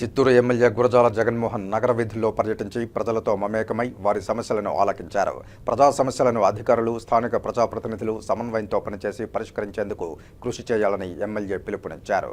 Chittoor MLA Gurazala Jaganmohan నగర వీధుల్లో పర్యటించి ప్రజలతో మమేకమై వారి సమస్యలను ఆలకించారు. ప్రజా సమస్యలను అధికారులు స్థానిక ప్రజాప్రతినిధులు సమన్వయంతో పనిచేసి పరిష్కరించేందుకు కృషి చేయాలని ఎమ్మెల్యే పిలుపునిచ్చారు.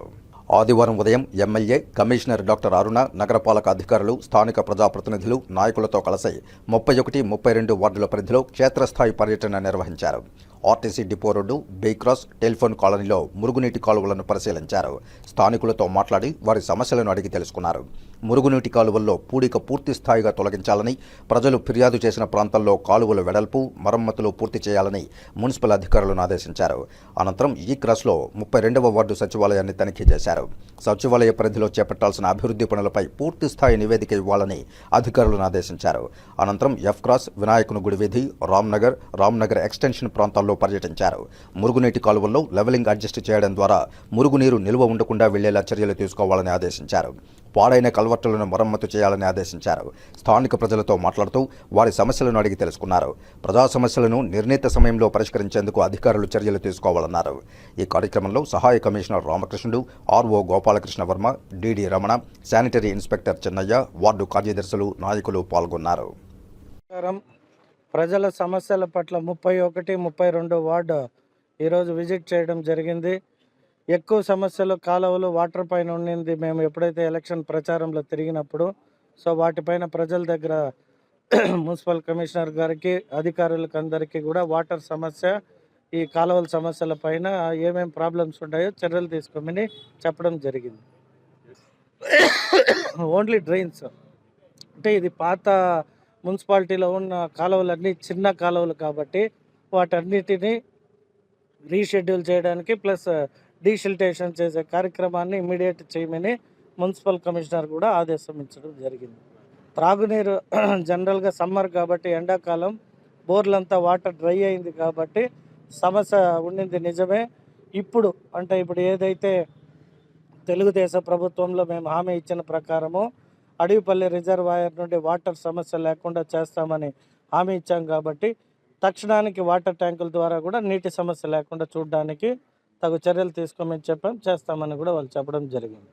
ఆదివారం ఉదయం ఎమ్మెల్యే కమిషనర్ డాక్టర్ అరుణ నగరపాలక అధికారులు స్థానిక ప్రజాప్రతినిధులు నాయకులతో కలిసి ముప్పై ఒకటి ముప్పై రెండు వార్డుల పరిధిలో క్షేత్రస్థాయి పర్యటన నిర్వహించారు. ఆర్టీసీ డిపో రోడ్డు బేక్రాస్ టెలిఫోన్ కాలనీలో మురుగునీటి కాలువలను పరిశీలించారు. స్థానికులతో మాట్లాడి వారి సమస్యలను అడిగి తెలుసుకున్నారు. మురుగునీటి కాలువల్లో పూడిక పూర్తి స్థాయిగా తొలగించాలని ప్రజలు ఫిర్యాదు చేసిన ప్రాంతాల్లో కాలువల వెడల్పు మరమ్మతులు పూర్తి చేయాలని మున్సిపల్ అధికారులను ఆదేశించారు. అనంతరం ఈ క్రాస్లో ముప్పై రెండవ వార్డు సచివాలయాన్ని తనిఖీ చేశారు. సచివాలయ పరిధిలో చేపట్టాల్సిన అభివృద్ధి పనులపై పూర్తి స్థాయి నివేదిక ఇవ్వాలని అధికారులను ఆదేశించారు. అనంతరం ఎఫ్ క్రాస్ వినాయకుని గుడి వీధి రామ్నగర్ రామ్నగర్ ఎక్స్టెన్షన్ ప్రాంతాల్లో పర్యటించారు. మురుగునీటి కాలువల్లో లెవెలింగ్ అడ్జస్ట్ చేయడం ద్వారా మురుగునీరు నిల్వ ఉండకుండా వెళ్ళేలా చర్యలు తీసుకోవాలని ఆదేశించారు. పాడైన కల్వర్టులను మరమ్మతు చేయాలని ఆదేశించారు. స్థానిక ప్రజలతో మాట్లాడుతూ వారి సమస్యలను అడిగి తెలుసుకున్నారు. ప్రజా సమస్యలను నిర్ణీత సమయంలో పరిష్కరించేందుకు అధికారులు చర్యలు తీసుకోవాలన్నారు. ఈ కార్యక్రమంలో సహాయ commissioner Ramakrishnudu RO Gopalakrishna Varma DD Ramana sanitary inspector Chennaiah ward కార్యదర్శులు నాయకులు పాల్గొన్నారు. ప్రజల సమస్యల పట్ల ముప్పై ఒకటి ముప్పై రెండు వార్డు ఈరోజు విజిట్ చేయడం జరిగింది. ఎక్కువ సమస్యలు కాలువలు వాటర్ పైన ఉండింది. మేము ఎప్పుడైతే ఎలక్షన్ ప్రచారంలో తిరిగినప్పుడు సో వాటిపైన ప్రజల దగ్గర మున్సిపల్ కమిషనర్ గారికి అధికారులకు అందరికీ కూడా వాటర్ సమస్య ఈ కాలువల సమస్యల పైన ఏమేం ప్రాబ్లమ్స్ ఉన్నాయో చర్యలు తీసుకోమని చెప్పడం జరిగింది. Only drains. అంటే ఇది పాత మున్సిపాలిటీలో ఉన్న కాలువలన్నీ చిన్న కాలువలు కాబట్టి వాటన్నిటిని రీషెడ్యూల్ చేయడానికి ప్లస్ డీషిల్టేషన్ చేసే కార్యక్రమాన్ని ఇమీడియట్ చేయమని మున్సిపల్ కమిషనర్ కూడా ఆదేశించడం జరిగింది. త్రాగునీరు జనరల్గా సమ్మర్ కాబట్టి ఎండాకాలం బోర్లంతా వాటర్ డ్రై అయింది కాబట్టి సమస్య ఉండింది నిజమే. ఇప్పుడు అంటే ఇప్పుడు ఏదైతే తెలుగుదేశం ప్రభుత్వంలో మేము హామీ ఇచ్చిన ప్రకారము అడవిపల్లి రిజర్వాయర్ నుండి వాటర్ సమస్య లేకుండా చేస్తామని హామీ ఇచ్చాం కాబట్టి తక్షణానికి వాటర్ ట్యాంకుల ద్వారా కూడా నీటి సమస్య లేకుండా చూడడానికి తగు చర్యలు తీసుకోమని చెప్పాం చేస్తామని కూడా వాళ్ళు చెప్పడం జరిగింది.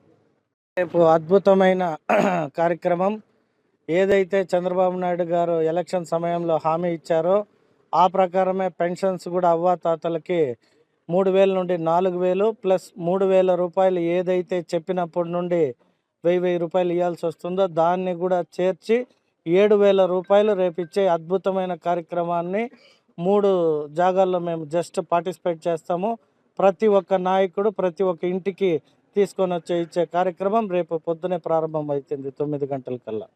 రేపు అద్భుతమైన కార్యక్రమం. ఏదైతే చంద్రబాబు నాయుడు గారు ఎలక్షన్ సమయంలో హామీ ఇచ్చారో ఆ ప్రకారమే పెన్షన్స్ కూడా అవ్వాతాతలకి మూడు వేల నుండి నాలుగు వేలు ప్లస్ మూడు వేల రూపాయలు ఏదైతే చెప్పినప్పటి నుండి వెయ్యి వెయ్యి రూపాయలు ఇవ్వాల్సి వస్తుందో దాన్ని కూడా చేర్చి ఏడు వేల రూపాయలు రేపు ఇచ్చే అద్భుతమైన కార్యక్రమాన్ని మూడు జాగాల్లో మేము జస్ట్ పార్టిసిపేట్ చేస్తాము. ప్రతి ఒక్క నాయకుడు ప్రతి ఒక్క ఇంటికి తీసుకొని వచ్చే ఇచ్చే కార్యక్రమం రేపు పొద్దునే ప్రారంభం అవుతుంది తొమ్మిది గంటల కల్లా